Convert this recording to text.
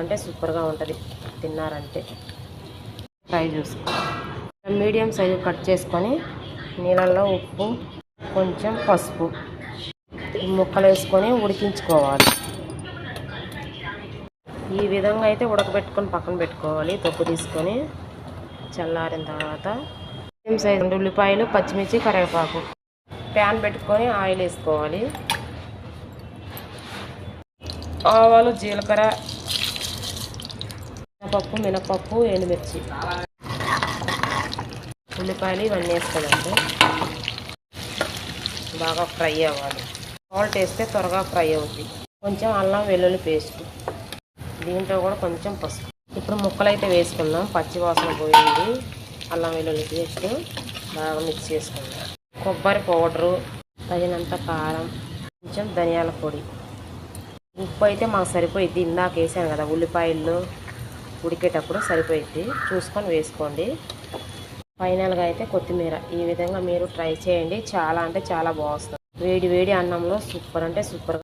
అంటే సూపర్గా ఉంటుంది. తిన్నారంటే. ఫ్రై చూసుకో. మీడియం సైజు కట్ చేసుకొని నీళ్ళల్లో ఉప్పు కొంచెం పసుపు ముక్కలు వేసుకొని ఉడికించుకోవాలి. ఈ విధంగా అయితే ఉడకబెట్టుకొని పక్కన పెట్టుకోవాలి. తొక్కు తీసుకొని చల్లారిన తర్వాత మీడియం సైజు రెండు ఉల్లిపాయలు పచ్చిమిర్చి కరివేపాకు. ప్యాన్ పెట్టుకొని ఆయిల్ వేసుకోవాలి. ఆవాలు జీలకర్ర మినపప్పు మినపప్పు ఎండుమిర్చి. ఉల్లిపాయలు ఇవన్నీ వేసుకోవాలండి బాగా ఫ్రై అవ్వాలి. సాల్ట్ వేస్తే త్వరగా ఫ్రై అవుద్ది. కొంచెం అల్లం వెల్లుల్లి పేస్ట్. దీంట్లో కూడా కొంచెం పసుపు. ఇప్పుడు ముక్కలు అయితే వేసుకుందాం. పచ్చివాసన పోయింది. అల్లం వెల్లుల్లి పేస్ట్ బాగా మిక్స్ చేసుకుందాం కొబ్బరి పౌడరు తగినంత కారం కొంచెం ధనియాల పొడి. ఉప్పు అయితే మాకు సరిపోయింది ఇందాక వేసాను కదా ఉల్లిపాయలు ఉడికేటప్పుడు సరిపోయిద్ది చూసుకొని వేసుకోండి. ఫైనల్గా అయితే కొత్తిమీర. ఈ విధంగా మీరు ట్రై చేయండి. చాలా అంటే చాలా బాగుంది. వేడి వేడి అన్నంలో సూపర్ అంటే సూపర్